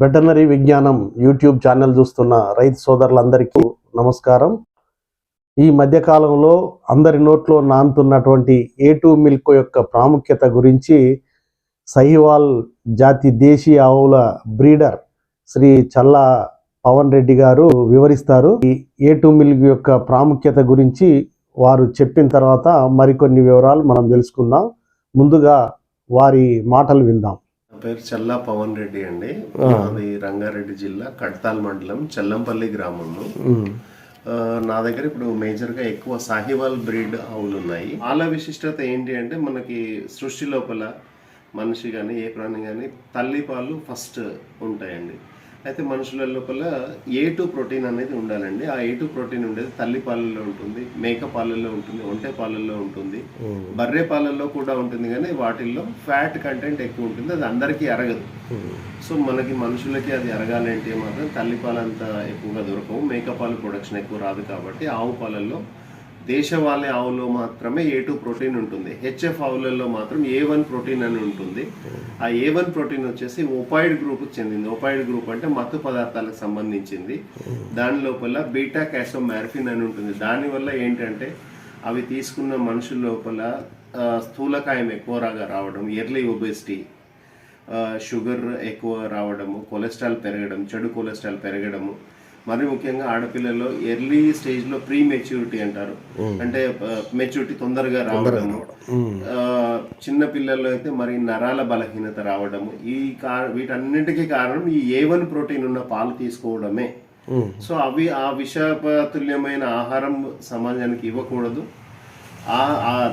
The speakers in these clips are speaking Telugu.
వెటర్నరీ విజ్ఞానం యూట్యూబ్ ఛానల్ చూస్తున్న రైతు సోదరులందరికీ నమస్కారం. ఈ మధ్యకాలంలో అందరి నోట్లో నానుతున్నటువంటి ఏ టూ మిల్క్ యొక్క ప్రాముఖ్యత గురించి సహివాల్ జాతి దేశీయ ఆవుల బ్రీడర్ శ్రీ చల్లా పవన్ రెడ్డి గారు వివరిస్తారు. ఈ ఏ టూ మిల్క్ యొక్క ప్రాముఖ్యత గురించి వారు చెప్పిన తర్వాత మరికొన్ని వివరాలు మనం తెలుసుకుందాం. ముందుగా వారి మాటలు విందాం. నా పేరు చల్లా పవన్ రెడ్డి అండి. మాది రంగారెడ్డి జిల్లా కడ్తాల్ మండలం చెల్లంపల్లి గ్రామము నా దగ్గర ఇప్పుడు మేజర్గా ఎక్కువ సాహివాల్ బ్రీడ్ ఆవులు ఉన్నాయి. పాల విశిష్టత ఏంటి అంటే మనకి సృష్టి లోపల మనిషి కానీ ఏ ప్రాణి కానీ తల్లి పాలు ఫస్ట్ ఉంటాయండి. అయితే మనుషుల లోపల ఏ టూ ప్రోటీన్ అనేది ఉండాలండి. ఆ ఏ టూ ప్రోటీన్ ఉండేది తల్లి పాలల్లో ఉంటుంది మేక పాలల్లో ఉంటుంది ఒంటె పాలల్లో ఉంటుంది బర్రె పాలల్లో కూడా ఉంటుంది కానీ వాటిల్లో ఫ్యాట్ కంటెంట్ ఎక్కువ ఉంటుంది అది అందరికీ అరగదు సో మనకి మనుషులకి అది అరగాలంటే మాత్రం తల్లి పాలు అంత ఎక్కువగా దొరకవు మేక పాలు ప్రొడక్షన్ ఎక్కువ రాదు కాబట్టి ఆవు పాలల్లో దేశవాళీ ఆవులో మాత్రమే ఏ టూ ప్రోటీన్ ఉంటుంది. హెచ్ఎఫ్ ఆవులలో మాత్రం ఏ వన్ ప్రోటీన్ అని ఉంటుంది. ఆ ఏ వన్ ప్రోటీన్ వచ్చేసి ఓపాయిడ్ గ్రూప్కి చెందింది. ఓపాయిడ్ గ్రూప్ అంటే మత్తు పదార్థాలకు సంబంధించింది. దాని లోపల బీటా క్యాసో మ్యార్ఫిన్ అని ఉంటుంది. దానివల్ల ఏంటంటే అవి తీసుకున్న మనుషుల లోపల స్థూలకాయం స్థూలకాయం ఎక్కువగా రావడం ఎర్లీ ఒబెసిటీ షుగర్ ఎక్కువ రావడము కొలెస్ట్రాల్ పెరగడం చెడు కొలెస్ట్రాల్ పెరగడము మరి ముఖ్యంగా ఆడపిల్లల్లో ఎర్లీ స్టేజ్లో ప్రీ మెచ్యూరిటీ అంటారు అంటే మెచ్యూరిటీ తొందరగా రావడము. ఆ, చిన్న పిల్లల్లో అయితే మరి నరాల బలహీనత రావడము. ఈ వీటన్నిటికీ కారణం ఈ ఏ వన్ ప్రోటీన్ ఉన్న పాలు తీసుకోవడమే. సో అవి ఆ విషపతుల్యమైన ఆహారం సమాజానికి ఇవ్వకూడదు.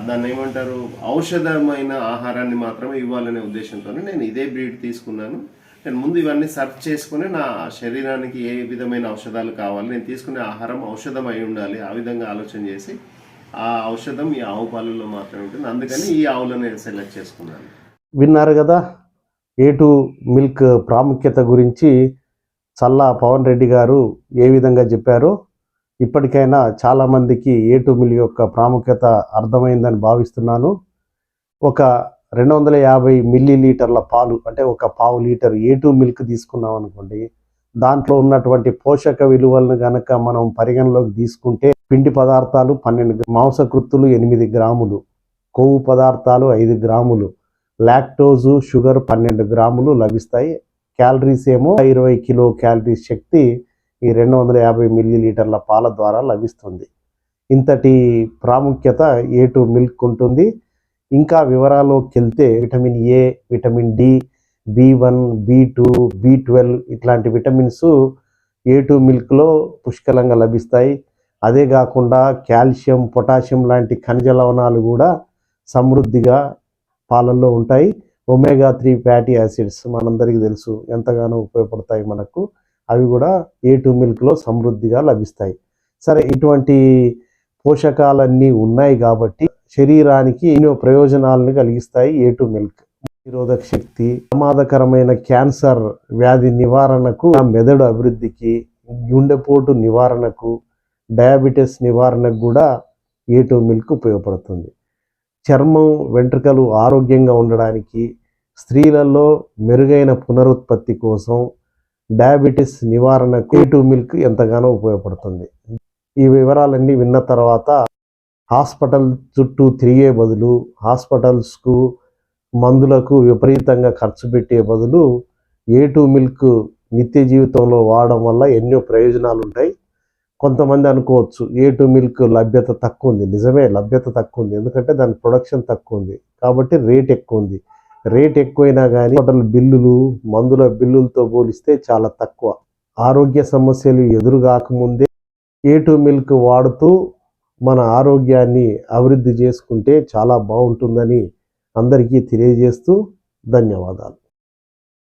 దాన్ని ఏమంటారు? ఔషధమైన ఆహారాన్ని మాత్రమే ఇవ్వాలనే ఉద్దేశంతో నేను ఇదే బ్రీడ్ తీసుకున్నాను. నేను ముందు ఇవన్నీ సర్చ్ చేసుకుని నా శరీరానికి ఏ విధమైన ఔషధాలు కావాలి నేను తీసుకునే ఆహారం ఔషధం అయి ఉండాలి ఆ విధంగా ఆలోచన చేసి ఆ ఔషధం ఈ ఆవు పాలలో మాత్రమే ఉంటుంది. అందుకని ఈ ఆవులను నేను సెలెక్ట్ చేసుకున్నాను. విన్నారు కదా ఏ టూ మిల్క్ ప్రాముఖ్యత గురించి చల్లా పవన్ రెడ్డి గారు ఏ విధంగా చెప్పారో ఇప్పటికైనా చాలామందికి ఏ టూ మిల్క్ యొక్క ప్రాముఖ్యత అర్థమైందని భావిస్తున్నాను. ఒక రెండు వందల యాభై మిల్లీ లీటర్ల పాలు అంటే ఒక పావు లీటర్ ఏ టూ మిల్క్ తీసుకున్నాం అనుకోండి దాంట్లో ఉన్నటువంటి పోషక విలువలను గనక మనం పరిగణలోకి తీసుకుంటే పిండి పదార్థాలు పన్నెండు మాంసకృత్తులు ఎనిమిది గ్రాములు కొవ్వు పదార్థాలు ఐదు గ్రాములు లాక్టోజు షుగర్ పన్నెండు గ్రాములు లభిస్తాయి. క్యాలరీస్ ఏమో ఇరవై కిలో క్యాలరీస్ శక్తి ఈ రెండు వందల యాభై మిల్లీ లీటర్ల పాల ద్వారా లభిస్తుంది. ఇంతటి ప్రాముఖ్యత ఏ టూ మిల్క్ ఉంటుంది. ఇంకా వివరాల్లోకి వెళ్తే vitamin A vitamin D B one B two B twelve ఇట్లాంటి విటమిన్స్ ఏ టూ మిల్క్లో పుష్కలంగా లభిస్తాయి. అదే కాకుండా కాల్షియం పొటాషియం లాంటి ఖనిజ లవణాలు కూడా సమృద్ధిగా పాలల్లో ఉంటాయి. ఒమేగా త్రీ ఫ్యాటీ యాసిడ్స్ మనందరికీ తెలుసు ఎంతగానో ఉపయోగపడతాయి మనకు. అవి కూడా ఏ టూ మిల్క్లో సమృద్ధిగా లభిస్తాయి. సరే ఇటువంటి పోషకాలన్నీ ఉన్నాయి కాబట్టి శరీరానికి ఎన్నో ప్రయోజనాలను కలిగిస్తాయి. ఏ టూ మిల్క్ నిరోధక శక్తి ప్రమాదకరమైన క్యాన్సర్ వ్యాధి నివారణకు మెదడు అభివృద్ధికి గుండెపోటు నివారణకు డయాబెటీస్ నివారణకు కూడా ఏ టూ మిల్క్ ఉపయోగపడుతుంది. చర్మం వెంట్రుకలు ఆరోగ్యంగా ఉండడానికి స్త్రీలలో మెరుగైన పునరుత్పత్తి కోసం డయాబెటీస్ నివారణకు ఏ టూ మిల్క్ ఎంతగానో ఉపయోగపడుతుంది. ఈ వివరాలన్నీ విన్న తర్వాత హాస్పిటల్ చుట్టూ తిరిగే బదులు హాస్పిటల్స్కు మందులకు విపరీతంగా ఖర్చు పెట్టే బదులు ఏ టూ మిల్క్ నిత్య జీవితంలో వాడడం వల్ల ఎన్నో ప్రయోజనాలు ఉంటాయి కొంతమంది అనుకోవచ్చు ఏ టూ మిల్క్ లభ్యత తక్కువ ఉంది నిజమే లభ్యత తక్కువ ఉంది ఎందుకంటే దాని ప్రొడక్షన్ తక్కువ ఉంది కాబట్టి రేట్ ఎక్కువ ఉంది రేట్ ఎక్కువైనా కానీ హోటల్ బిల్లులు మందుల బిల్లులతో పోలిస్తే చాలా తక్కువ. ఆరోగ్య సమస్యలు ఎదురు కాకముందే ఏ టూ మిల్క్ వాడుతూ మన ఆరోగ్యాన్ని అభివృద్ధి చేసుకుంటే చాలా బాగుంటుందని అందరికీ తెలియజేస్తూ ధన్యవాదాలు.